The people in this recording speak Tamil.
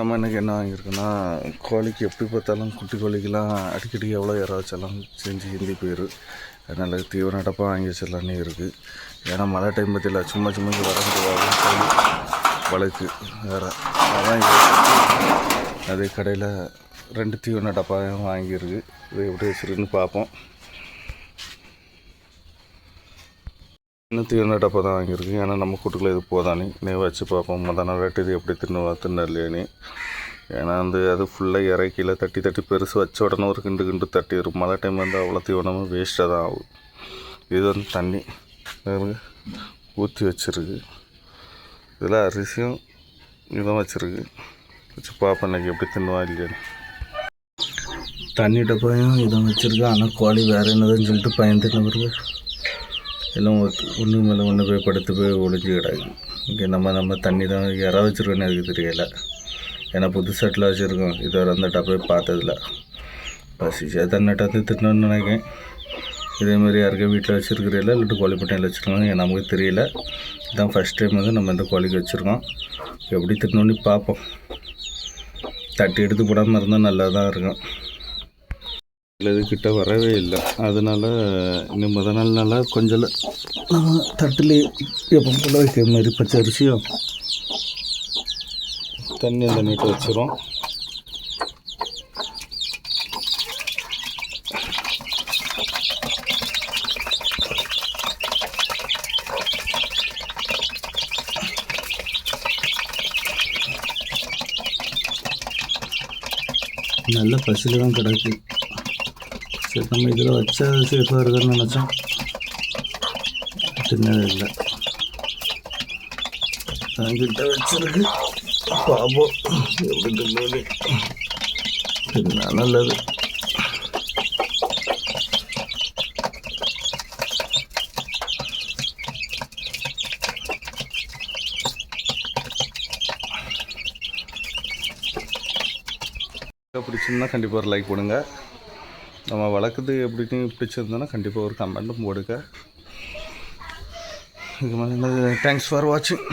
நம்ம எனக்கு என்ன வாங்கியிருக்குன்னா கோழிக்கு எப்படி பார்த்தாலும் குட்டி கோழிக்கெல்லாம் அடிக்கடி எவ்வளோ இற வச்சாலும் செஞ்சு ஹிந்தி போயிடும் அதனால் தீவிர நடப்பாக வாங்கி வச்சிடலான்னு இருக்குது ஏன்னா மழை டைம் பற்றியில் சும்மா சும்மா இங்கே வர முடியாது கோழி வழக்கு வேறு. அதான் அதே கடையில் ரெண்டு தீவன டப்பாவும் வாங்கியிருக்கு. இது எப்படி வச்சுருக்குன்னு பார்ப்போம். இன்னும் தீவன டப்பா தான் வாங்கியிருக்கேன் ஏன்னா நம்ம கூட்டுக்குள்ளே இது போதானே? நீ வச்சு பார்ப்போம். முத நாள் ரேட்டு இது எப்படி தின்னுவா தின்னலையே ஏன்னா வந்து அது ஃபுல்லாக இறக்கியில் தட்டி தட்டி பெருசு வச்ச உடனே ஒரு கிண்டு கிண்டு தட்டி இருக்கும் மழை டைம் வந்து அவ்வளோ தீவனமும் வேஸ்ட்டாக தான் ஆகும். இது வந்து தண்ணி. ஊற்றி வச்சிருக்கு. இதில் அரிசியும் இதுவும் வச்சிருக்கு. வச்சு பார்ப்போம் இன்னைக்கு எப்படி தின்னுவா இல்லையான்னு. தண்ணி டப்பையும் இதை வச்சுருக்கு. ஆனால் கோழி வேறு என்னதுன்னு சொல்லிட்டு பயந்துட்டு பிறகு எல்லாம் ஒன்று மேலே ஒன்று போய் படுத்து போய் ஒளிஞ்சு கிடக்கு இங்கே நம்ம நம்ம தண்ணி தான் யாராவது வச்சுருக்கோன்னு எனக்கு தெரியல. ஏன்னா புது செட்டில் வச்சுருக்கோம். இதுவரை அந்த டப்பை பார்த்ததில்ல. பசிச்சா தண்ணிட்டாந்து திட்டணும்னு நினைக்கிறேன். இதேமாதிரி யாருக்கே வீட்டில் வச்சுருக்கிறீங்களா? இல்லாட்டி கோழி பண்ணையில் வச்சுருக்கோம் நமக்கு தெரியல. இதான் ஃபஸ்ட் டைம் வந்து நம்ம இந்த கோழிக்கு வச்சுருக்கோம். எப்படி திட்டணும்னு பார்ப்போம். தட்டி எடுத்து போடாமல் இருந்தால் நல்லா தான் இருக்கும். இது கிட்ட வரவே இல்லை. அதனால் இன்னும் முத நாள் நாளாக கொஞ்சம் நம்ம தட்டில் எப்போ போல் வைக்கிற மாதிரி பச்சை அரிசியும் தண்ணி அந்த நீட்டை வச்சிரும். நல்ல பசியில் தான் கிடக்கு. சரி நம்ம இதில் வச்சா சேஃபாக இருக்குன்னு நினச்சோம். தின்னது இல்லை. என்கிட்ட வச்சிருக்கு. பாப்போம் எப்படி தின்னு தின்னா நல்லது. பிடிச்சிருந்தா கண்டிப்பாக ஒரு லைக் பண்ணுங்கள் நம்ம வளர்க்குறது எப்படின்னு பிடிச்சிருந்தோன்னா கண்டிப்பாக ஒரு கமெண்ட்டும் போடுங்க. இது மாதிரி தேங்க்ஸ் ஃபார் வாட்சிங்